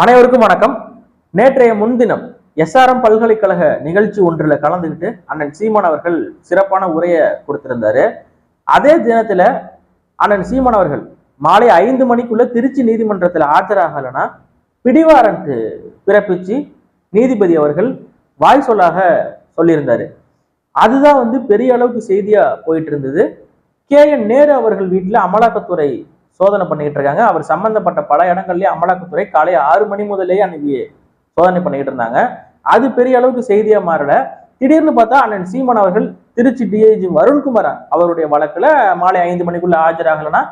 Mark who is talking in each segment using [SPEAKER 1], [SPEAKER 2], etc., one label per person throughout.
[SPEAKER 1] அனைவருக்கும் வணக்கம். நேற்றைய முன்தினம் எஸ்ஆர்எம் பல்கலைக்கழக நிகழ்ச்சி ஒன்றில் கலந்துக்கிட்டு அண்ணன் சீமான் அவர்கள் சிறப்பான உரையை கொடுத்திருந்தாரு. அதே தினத்துல அண்ணன் சீமான் அவர்கள் மாலை ஐந்து மணிக்குள்ள திருச்சி நீதிமன்றத்தில் ஆஜராகலைன்னா பிடிவாரண்ட் பிறப்பிச்சு நீதிபதி அவர்கள் வாய் சொல்லாக சொல்லியிருந்தாரு. அதுதான் வந்து பெரிய அளவுக்கு செய்தியா போயிட்டு இருந்தது. கே என் நேரு அவர்கள் வீட்டில் அமலாக்கத்துறை சோதனை பண்ணிக்கிட்டு இருக்காங்க. அவர் சம்பந்தப்பட்ட பல இடங்கள்லயே அமலாக்கத்துறை காலை ஆறு மணி முதலே அன்னைக்கு சோதனை பண்ணிக்கிட்டு இருந்தாங்க. அது பெரிய அளவுக்கு செய்தியா மாறல. திடீர்னு பார்த்தா அண்ணன் சீமான் அவர்கள் திருச்சி டிஐஜி வருண்குமார் அவருடைய வழக்குல மாலை ஐந்து மணிக்குள்ள ஆஜராகலைன்னா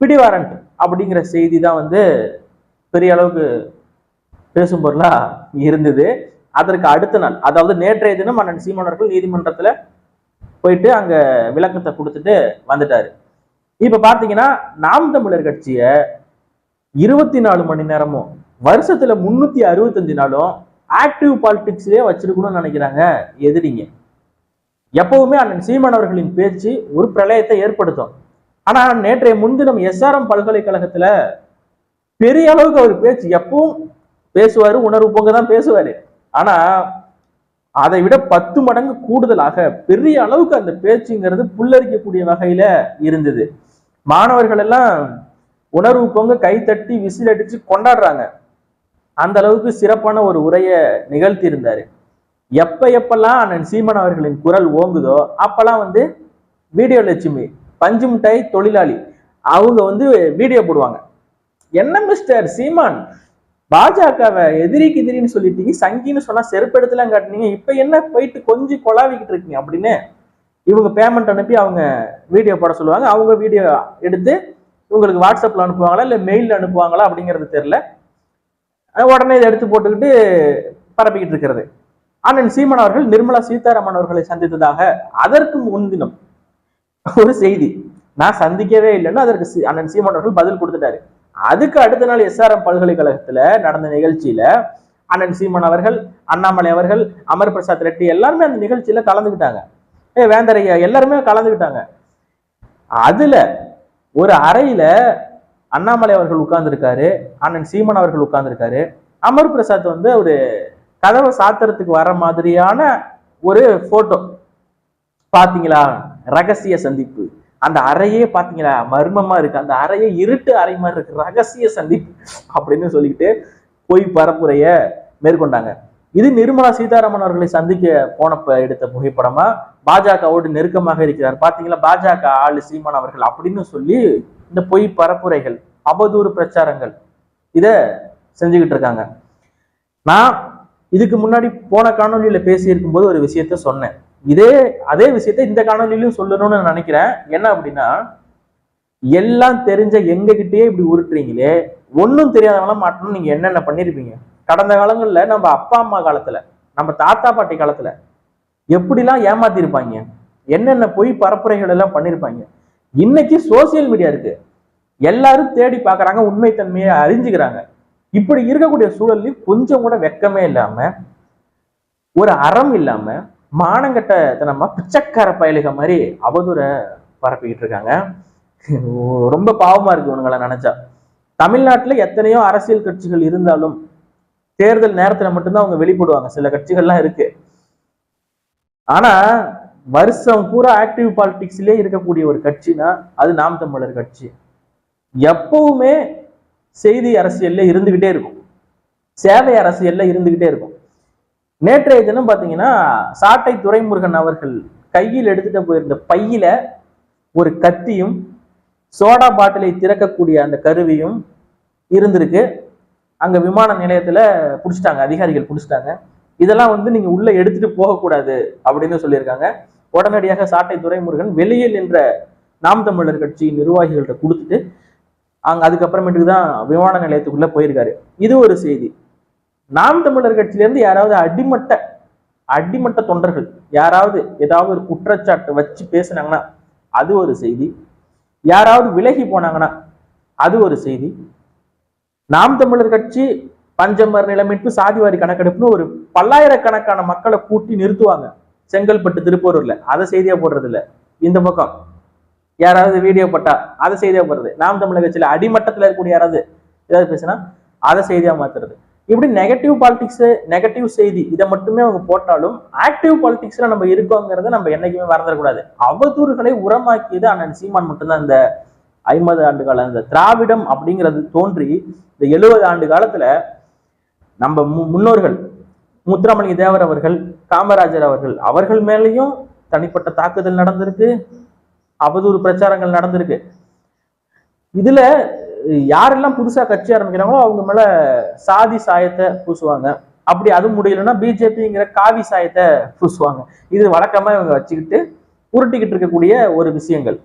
[SPEAKER 1] பிடிவாரண்ட் அப்படிங்கிற செய்தி தான் வந்து பெரிய அளவுக்கு பேசும் பொருளா இருந்தது. அதற்கு அடுத்த நாள் அதாவது நேற்றைய தினம் அண்ணன் சீமானவர்கள் நீதிமன்றத்துல போயிட்டு அங்க விளக்கத்தை கொடுத்துட்டு வந்துட்டாரு. இப்ப பாத்தீங்கன்னா நாம் தமிழர் கட்சிய இருபத்தி நாலு மணி நேரமும் வருஷத்துல முன்னூத்தி அறுபத்தஞ்சு நாளும் ஆக்டிவ் பாலிடிக்ஸ்லயே வச்சிருக்கணும்னு நினைக்கிறாங்க. எதிரிங்க. எப்பவுமே அண்ணன் சீமான் அவர்களின் பேச்சு ஒரு பிரளயத்தை ஏற்படுத்தும். ஆனா நேற்றைய முன்தினம் எஸ்ஆர்எம் பல்கலைக்கழகத்துல பெரிய அளவுக்கு அவர் பேச்சு எப்பவும் பேசுவாரு உணர்வு பொங்க தான் பேசுவாரு. ஆனா அதை விட பத்து மடங்கு கூடுதலாக பெரிய அளவுக்கு அந்த பேச்சுங்கிறது புல்லரிக்கக்கூடிய வகையில இருந்தது. மாணவர்கள் எல்லாம் உணர்வு பொங்க கைத்தட்டி விசில் அடிச்சு கொண்டாடுறாங்க. அந்த அளவுக்கு சிறப்பான ஒரு உரையை நிகழ்த்தி இருந்தாரு எப்ப எப்பெல்லாம் அண்ணன் சீமன் அவர்களின் குரல் ஓங்குதோ அப்பெல்லாம் வந்து வீடியோ லட்சுமி பஞ்சு மிட்டாய் தொழிலாளி அவங்க வந்து வீடியோ போடுவாங்க. என்ன மிஸ்டர் சீமான்? பாஜகவை எதிரிக்கு எதிரின்னு சொல்லிட்டீங்க சங்கின்னு சொன்னா செருப்பெடுத்துலாம் காட்டினீங்க இப்ப என்ன போயிட்டு கொஞ்சம் கொலாவிக்கிட்டு இருக்கீங்க அப்படின்னு இவங்க பேமெண்ட் அனுப்பி அவங்க வீடியோ போட சொல்லுவாங்க. அவங்க வீடியோ எடுத்து உங்களுக்கு வாட்ஸ்அப்பில் அனுப்புவாங்களா இல்லை மெயிலில் அனுப்புவாங்களா அப்படிங்கிறது தெரில உடனே இதை எடுத்து போட்டுக்கிட்டு பரப்பிக்கிட்டு இருக்கிறது. அண்ணன் சீமன் அவர்கள் நிர்மலா சீதாராமன் அவர்களை சந்தித்ததாக அதற்கு முன்தினம் ஒரு செய்தி. நான் சந்திக்கவே இல்லைன்னு அதற்கு சி- அண்ணன் சீமன் அவர்கள் பதில் கொடுத்துட்டாரு. அதுக்கு அடுத்த நாள் எஸ்ஆர்எம் பல்கலைக்கழகத்துல நடந்த நிகழ்ச்சியில அண்ணன் சீமன் அவர்கள் அண்ணாமலை அவர்கள் அமர் பிரசாத் ரெட்டி எல்லாருமே அந்த நிகழ்ச்சியில கலந்துக்கிட்டாங்க. ஏ வேந்தரையா எல்லாருமே கலந்துக்கிட்டாங்க. அதுல ஒரு அறையில அண்ணாமலை அவர்கள் உட்கார்ந்துருக்காரு அண்ணன் சீமன் அவர்கள் உட்கார்ந்துருக்காரு. அமர் பிரசாத் வந்து ஒரு கதவை சாத்துறதுக்கு வர மாதிரியான ஒரு போட்டோ பாத்தீங்களா? ரகசிய சந்திப்பு. அந்த அறையே பாத்தீங்களா மர்மமா இருக்கு. அந்த அறையே இருட்டு அறை மாதிரி இருக்கு. ரகசிய சந்திப்பு அப்படின்னு சொல்லிக்கிட்டு போய் பரப்புரைய மேற்கொண்டாங்க. இது நிர்மலா சீதாராமன் அவர்களை சந்திக்க போனப்ப எடுத்த புகைப்படமா? பாஜகவோடு நெருக்கமாக இருக்கிறார். பாத்தீங்களா? பாஜக ஆளு சீமான் அவர்கள் அப்படின்னு சொல்லி இந்த பொய் பரப்புரைகள் அவதூறு பிரச்சாரங்கள் இத செஞ்சுக்கிட்டு இருக்காங்க. நான் இதுக்கு முன்னாடி போன காணொலியில பேசியிருக்கும் போது ஒரு விஷயத்த சொன்னேன். இதே அதே விஷயத்த இந்த காணொலியிலும் சொல்லணும்னு நான் நினைக்கிறேன். என்ன அப்படின்னா எல்லாம் தெரிஞ்ச எங்ககிட்டயே இப்படி உருட்டுறீங்களே ஒன்றும் தெரியாதவங்களாம் மாட்டணும் நீங்க என்னென்ன பண்ணிருப்பீங்க? கடந்த காலங்கள்ல நம்ம அப்பா அம்மா காலத்துல நம்ம தாத்தா பாட்டி காலத்துல எப்படிலாம் ஏமாத்திருப்பாங்க? என்னென்ன பொய் பரப்புரைகள் எல்லாம் பண்ணிருப்பாங்க? இன்னைக்கு சோசியல் மீடியா இருக்கு. எல்லாரும் தேடி பார்க்கறாங்க உண்மைத்தன்மையை அறிஞ்சுக்கிறாங்க. இப்படி இருக்கக்கூடிய சூழல்லையும் கொஞ்சம் கூட வெக்கமே இல்லாம ஒரு அறம் இல்லாம மானங்கட்டத்தனமா பிச்சைக்கார பயலுக மாதிரி அவதூற பரப்பிக்கிட்டு இருக்காங்க. ரொம்ப பாவமா இருக்கு உனங்களை நினைச்சா. தமிழ்நாட்டுல எத்தனையோ அரசியல் கட்சிகள் இருந்தாலும் தேர்தல் நேரத்துல மட்டும்தான் அவங்க வெளிப்படுவாங்க. சில கட்சிகள்லாம் இருக்கு. ஆனா வருஷம் பூரா ஆக்டிவ் பாலிடிக்ஸ்லயே இருக்கக்கூடிய ஒரு கட்சினா அது நாம் தமிழர் கட்சி. எப்பவுமே செய்தி அரசியல்ல இருந்துகிட்டே இருக்கும். சேவை அரசியல்ல இருந்துகிட்டே இருக்கும். நேற்றைய தினம் பாத்தீங்கன்னா சாட்டை துரைமுருகன் அவர்கள் கையில் எடுத்துட்டு போயிருந்த பையில ஒரு கத்தியும் சோடா பாட்டிலை திறக்கக்கூடிய அந்த கருவியும் இருந்திருக்கு. அங்க விமான நிலையத்துல புடிச்சிட்டாங்க அதிகாரிகள் புடிச்சிட்டாங்க. இதெல்லாம் வந்து நீங்க உள்ள எடுத்துட்டு போகக்கூடாது அப்படின்னு சொல்லியிருக்காங்க. உடனடியாக சாட்டை துரைமுருகன் வெளியில் நின்ற நாம் தமிழர் கட்சி நிர்வாகிகள்கிட்ட கொடுத்துட்டு அங்க அதுக்கப்புறமேட்டுக்கு தான் விமான நிலையத்துக்குள்ள போயிருக்காரு. இது ஒரு செய்தி. நாம் தமிழர் கட்சியில இருந்து யாராவது அடிமட்ட அடிமட்ட தொண்டர்கள் யாராவது ஏதாவது ஒரு குற்றச்சாட்டு வச்சு பேசுனாங்கன்னா அது ஒரு செய்தி. யாராவது விலகி போனாங்கன்னா அது ஒரு செய்தி. நாம் தமிழர் கட்சி பஞ்சமர் நிலமீட்பு சாதிவாரி கணக்கெடுப்புன்னு ஒரு பல்லாயிரக்கணக்கான மக்களை கூட்டி நிறுத்துவாங்க. செங்கல்பட்டு திருப்பூர்ல அதை செய்தியா போடுறது இல்ல இந்த பக்கம். யாராவது வீடியோ போட்டா அதை செய்தியா போடுறது. நாம் தமிழர் கட்சியில அடிமட்டத்துல இருக்கக்கூடிய யாராவது ஏதாவது பேசுனா அதை செய்தியா மாத்துறது. இப்படி நெகட்டிவ் பாலிடிக்ஸ் நெகட்டிவ் செய்தி இதை மட்டுமே அவங்க போட்டாலும் ஆக்டிவ் பாலிடிக்ஸ்ல நம்ம இருக்கோங்கிறத நம்ம என்னைக்குமே மறந்துடக்கூடாது. அவதூறுகளை உரமாக்கியது அண்ணன் சீமான் மட்டும்தான் இந்த ஐம்பது ஆண்டு காலம் இந்த திராவிடம் அப்படிங்கிறது தோன்றி இந்த எழுபது ஆண்டு காலத்துல நம்ம முன்னோர்கள் முத்துராமலிங்க தேவர் அவர்கள் காமராஜர் அவர்கள் அவர்கள் மேலேயும் தனிப்பட்ட தாக்குதல் நடந்திருக்கு அவதூறு பிரச்சாரங்கள் நடந்திருக்கு. இதுல யாரெல்லாம் புதுசா கட்சி ஆரம்பிக்கிறாங்களோ அவங்க மேல சாதி சாயத்தை பூசுவாங்க. அப்படி அது முடியலன்னா பிஜேபிங்கிற காவி சாயத்தை பூசுவாங்க. இது வழக்கமா இவங்க வச்சுக்கிட்டு உருட்டிக்கிட்டு இருக்கக்கூடிய ஒரு விஷயங்கள்.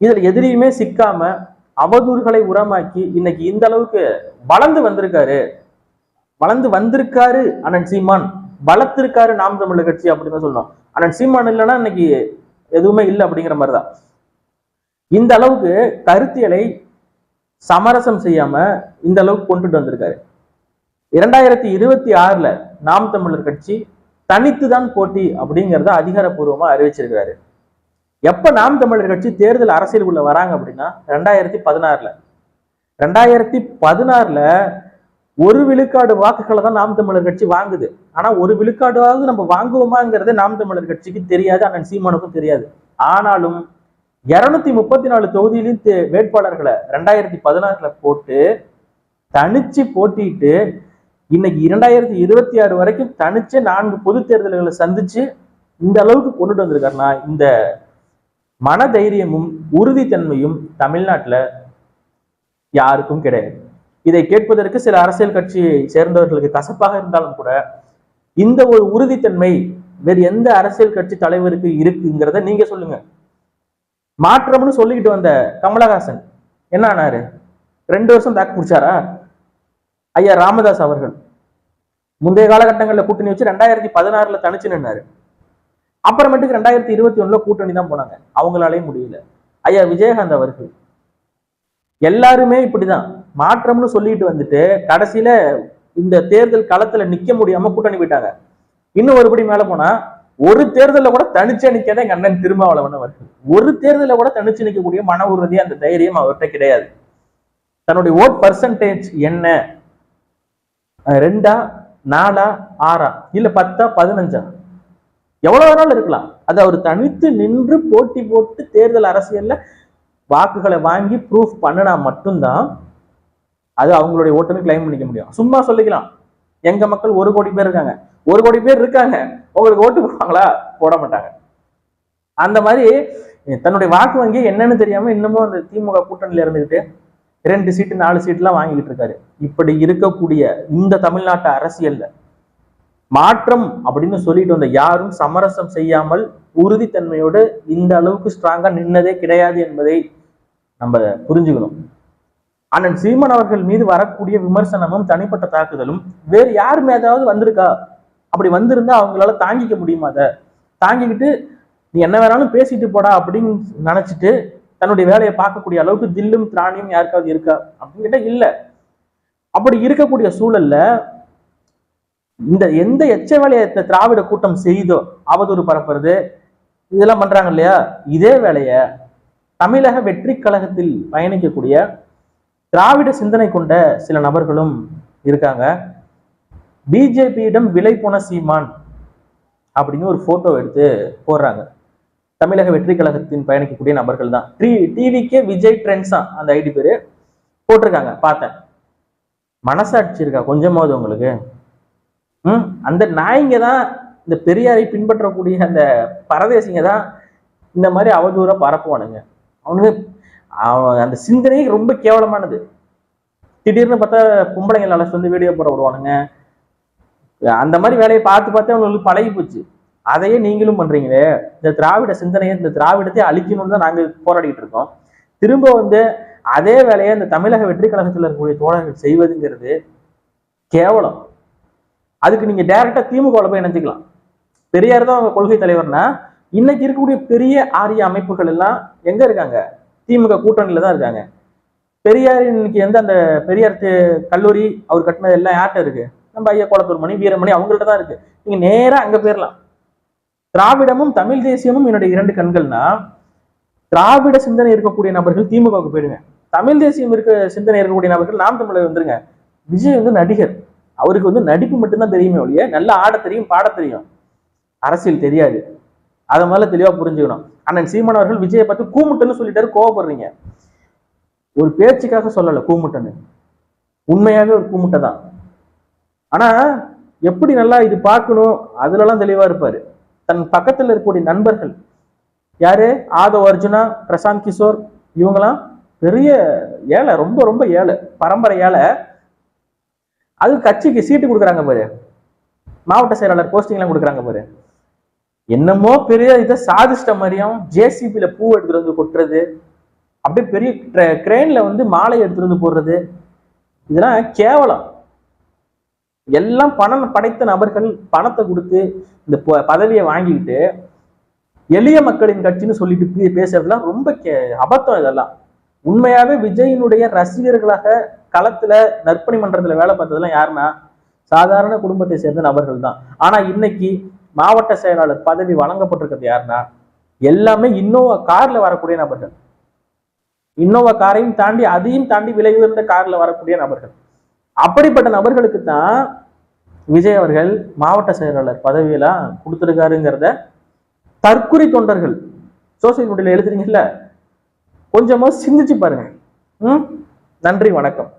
[SPEAKER 1] இதுல எதிரியுமே சிக்காம அவதூறுகளை உரமாக்கி இன்னைக்கு இந்த அளவுக்கு வளர்ந்து வந்திருக்காரு. வளர்ந்து வந்திருக்காரு அண்ணன் சீமான். வளர்த்திருக்காரு நாம் தமிழர் கட்சி அப்படின்னு தான் சொல்லணும் அண்ணன் சீமான் இல்லைன்னா இன்னைக்கு எதுவுமே இல்லை அப்படிங்கிற மாதிரி தான் இந்த அளவுக்கு கருத்தியலை சமரசம் செய்யாம இந்த அளவுக்கு கொண்டுட்டு வந்திருக்காரு. இரண்டாயிரத்தி இருபத்தி ஆறுல நாம் தமிழர் கட்சி தனித்து தான் போட்டி அப்படிங்கிறத அதிகாரப்பூர்வமா அறிவிச்சிருக்கிறாரு. எப்ப நாம் தமிழர் கட்சி தேர்தல் அரசியலுக்குள்ள வராங்க அப்படின்னா ரெண்டாயிரத்தி பதினாறுல. ரெண்டாயிரத்தி பதினாறுல ஒரு விழுக்காடு வாக்குகளை தான் நாம் தமிழர் கட்சி வாங்குது. ஆனா ஒரு விழுக்காடுவாவது நம்ம வாங்குவோமாங்கிறது நாம் தமிழர் கட்சிக்கு தெரியாது அண்ணன் சீமானுக்கும் தெரியாது. ஆனாலும் இருநூத்தி முப்பத்தி நாலு தொகுதியிலும் தே- வேட்பாளர்களை ரெண்டாயிரத்தி பதினாறுல போட்டு தனிச்சு போட்டிட்டு இன்னைக்கு இரண்டாயிரத்தி இருபத்தி ஆறு வரைக்கும் தனிச்சு நான்கு பொது தேர்தல்களை சந்திச்சு இந்த அளவுக்கு கொண்டுட்டு வந்திருக்காருன்னா இந்த மன தைரியமும் உறுதித்தன்மையும் தமிழ்நாட்டுல யாருக்கும் கிடையாது. இதை கேட்பதற்கு சில அரசியல் கட்சியை சேர்ந்தவர்களுக்கு கசப்பாக இருந்தாலும் கூட இந்த ஒரு உறுதித்தன்மை வேறு எந்த அரசியல் கட்சி தலைவருக்கு இருக்குங்கிறத நீங்க சொல்லுங்க. மாற்றம்னு சொல்லிக்கிட்டு வந்த கமலஹாசன் என்ன ஆனாரு? ரெண்டு வருஷம் தாக்கு பிடிச்சாரா? ஐயா ராமதாஸ் அவர்கள். முந்தைய காலகட்டங்களில் கூட்டணி வச்சு ரெண்டாயிரத்தி பதினாறுல தனிச்சு நின்னாரு. அப்புறமேட்டுக்கு ரெண்டாயிரத்தி இருபத்தி ஒண்ணுல கூட்டணி தான் போனாங்க. அவங்களாலேயும் முடியல. ஐயா விஜயகாந்த் அவர்கள். எல்லாருமே இப்படிதான். மாற்றம்னு சொல்லிட்டு வந்துட்டு கடைசியில இந்த தேர்தல் களத்துல நிக்க முடியாம கூட்டணி போயிட்டாங்க. இன்னும் ஒருபடி மேல போனா ஒரு தேர்தலில் கூட தனிச்சு நிக்காத எங்க அண்ணன் திருமாவளவன் அவர்கள். ஒரு தேர்தலில் கூட தனிச்சு நிற்கக்கூடிய மன உறுதி அந்த தைரியம் அவர்கிட்ட கிடையாது. தன்னுடைய ஓட் பர்சன்டேஜ் என்ன? ரெண்டா நாலா ஆறா? இல்ல பத்தா பதினஞ்சா? எவ்வளவு நாள் இருக்கலாம். அது அவர் தனித்து நின்று போட்டி போட்டு தேர்தல் அரசியல்ல வாக்குகளை வாங்கி ப்ரூஃப் பண்ணினா மட்டும்தான் அது அவங்களுடைய ஓட்டுன்னு கிளைம் பண்ணிக்க முடியும். சும்மா சொல்லிக்கலாம். எங்க மக்கள் ஒரு கோடி பேர் இருக்காங்க. ஒரு கோடி பேர் இருக்காங்க. உங்களுக்கு ஓட்டு போடுவாங்களா? போட மாட்டாங்க. அந்த மாதிரி தன்னுடைய வாக்கு வங்கி என்னன்னு தெரியாம இன்னமும் அந்த திமுக கூட்டணியில இருந்துகிட்டு ரெண்டு சீட்டு நாலு சீட்லாம் வாங்கிட்டு இருக்காரு. இப்படி இருக்கக்கூடிய இந்த தமிழ்நாட்டு அரசியல்ல மாற்றம் அப்படின்னு சொல்லிட்டு வந்த யாரும் சமரசம் செய்யாமல் உறுதித்தன்மையோடு இந்த அளவுக்கு ஸ்ட்ராங்கா நின்னதே கிடையாது என்பதை நம்ம புரிஞ்சுக்கணும். அண்ணன் சீமன் அவர்கள் மீது வரக்கூடிய விமர்சனமும் தனிப்பட்ட தாக்குதலும் வேறு யார் மேதாவது வந்திருக்கா? அப்படி வந்திருந்தா அவங்களால தாங்கிக்க முடியுமா அதை? தாங்கிக்கிட்டு நீ என்ன வேணாலும் பேசிட்டு போடா அப்படின்னு நினைச்சிட்டு தன்னுடைய வேலையை பார்க்கக்கூடிய அளவுக்கு தில்லும் திராணியும் யாருக்காவது இருக்கா? அப்படின்னு கேட்டால் இல்ல. அப்படி இருக்கக்கூடிய சூழல்ல இந்த எந்த எச்ச வேலையை திராவிட கூட்டம் செய்தோ அவதூறு பரப்புறது இதெல்லாம் பண்றாங்க இல்லையா? இதே வேலைய தமிழக வெற்றி கழகத்தில் பயணிக்கக்கூடிய திராவிட சிந்தனை கொண்ட சில நபர்களும் இருக்காங்க. பிஜேபியிடம் விலை போன சீமான் அப்படின்னு ஒரு போட்டோ எடுத்து போடுறாங்க. தமிழக வெற்றி கழகத்தின் பயணிக்கக்கூடிய நபர்கள் தான். டி டிவிக்கே விஜய் ட்ரெண்ட்ஸ் தான் அந்த ஐடி பேரு போட்டிருக்காங்க. பார்த்தேன். மனசாட்சி இருக்கா? கொஞ்சமாவது உங்களுக்கு. ம்? அந்த நாய்ங்க தான் இந்த பெரியாரை பின்பற்றக்கூடிய அந்த பரதேசிங்க தான் இந்த மாதிரி அவதூற பரப்புவானுங்க. அவனுங்க அவன் அந்த சிந்தனையே ரொம்ப கேவலமானது. திடீர்னு பார்த்தா பொம்பளைங்களை அழைச்சிட்டு வந்து வீடியோ போட விடுவானுங்க அந்த மாதிரி வேலையை பார்த்து பார்த்து அவங்களுக்கு பழகி போச்சு. அதையே நீங்களும் பண்றீங்களே. இந்த திராவிட சிந்தனையை இந்த திராவிடத்தை அழிக்கணும்னு தான் நாங்கள் போராடிட்டு இருக்கோம். திரும்ப வந்து அதே வேலையை இந்த தமிழக வெற்றி கழகத்தில் இருக்கக்கூடிய தோழர்கள் செய்வதுங்கிறது கேவலம். அதுக்கு நீங்க டைரக்டா திமுக போய் நினைச்சுக்கலாம் பெரியார் தான் அவங்க கொள்கை தலைவர்னா இன்னைக்கு இருக்கக்கூடிய பெரிய ஆரிய அமைப்புகள் எல்லாம் எங்க இருக்காங்க? திமுக கூட்டணியில தான் இருக்காங்க. பெரியார் இன்னைக்கு எந்த அந்த பெரியார் கல்லூரி அவர் கட்டினது எல்லாம் யார்கிட்ட இருக்கு? நம்ம ஐயா கோலத்தூர் மணி வீரமணி அவங்கள்ட்ட தான் இருக்கு. நீங்க நேரா அங்க போயிடலாம் திராவிடமும் தமிழ் தேசியமும் என்னுடைய இரண்டு கண்கள்னா திராவிட சிந்தனை இருக்கக்கூடிய நபர்கள் திமுகவுக்கு போயிடுங்க. தமிழ் தேசியம் இருக்க சிந்தனை இருக்கக்கூடிய நபர்கள் நாம் தமிழர் வந்துருங்க. விஜய் வந்து நடிகர். அவருக்கு வந்து நடிப்பு மட்டும்தான் தெரியுமே ஒழிய நல்லா ஆட தெரியும் பாட தெரியும். அரசியல் தெரியாது. அதை முதல்ல தெளிவா புரிஞ்சுக்கணும். அண்ணன் சீமான் அவர்கள் விஜயை பார்த்து கூமுட்டன்னு சொல்லிட்டாரு கோவப்படுறீங்க. ஒரு பேச்சுக்காக சொல்லல கூமுட்டன்னு. உண்மையாகவே ஒரு கூமுட்டை தான். ஆனா எப்படி நல்லா இது பார்க்கணும்? அதுலலாம் தெளிவா இருப்பாரு. தன் பக்கத்துல இருக்கக்கூடிய நண்பர்கள். யாரு? ஆதவ் அர்ஜுனா பிரசாந்த் கிஷோர் இவங்கெல்லாம் பெரிய ஏழை ரொம்ப ரொம்ப ஏழை பரம்பரை ஏழை. அது கட்சிக்கு சீட்டு கொடுக்குறாங்க பாரு. மாவட்ட செயலாளர் போஸ்டிங்லாம் கொடுக்குறாங்க பாரு. என்னமோ பெரிய இதை சாதிச்சிட்ட மாதிரியும் ஜேசிபியில பூ எடுத்துட்டு வந்து கொட்டுறது அப்படியே பெரிய கிரெயின்ல வந்து மாலை எடுத்துட்டு வந்து போடுறது இதெல்லாம் கேவலம். எல்லாம் பணம் படைத்த நபர்கள் பணத்தை கொடுத்து இந்த ப- பதவியை வாங்கிக்கிட்டு எளிய மக்களின் கட்சின்னு சொல்லிட்டு பேசுறதுலாம் ரொம்ப கே- அபத்தம் இதெல்லாம். உண்மையாவே விஜயினுடைய ரசிகர்களாக களத்துல நற்பணி மன்றத்துல வேலை பார்த்ததெல்லாம் யாருன்னா சாதாரண குடும்பத்தை சேர்ந்த நபர்கள் தான். ஆனா இன்னைக்கு மாவட்ட செயலாளர் பதவி வழங்கப்பட்டிருக்கிறது யாருன்னா எல்லாமே இன்னோவா கார்ல வரக்கூடிய நபர்கள். இன்னோவா காரையும் தாண்டி அதையும் தாண்டி விலை உயர்ந்த கார்ல வரக்கூடிய நபர்கள். அப்படிப்பட்ட நபர்களுக்கு தான் விஜய் அவர்கள் மாவட்ட செயலாளர் பதவியெல்லாம் கொடுத்துருக்காருங்கிறத தற்குறி தொண்டர்கள் சோசியல் மீடியால எழுதுறீங்கல்ல? கொஞ்சமாக சிந்திச்சு பாருங்க. ம்? நன்றி வணக்கம்.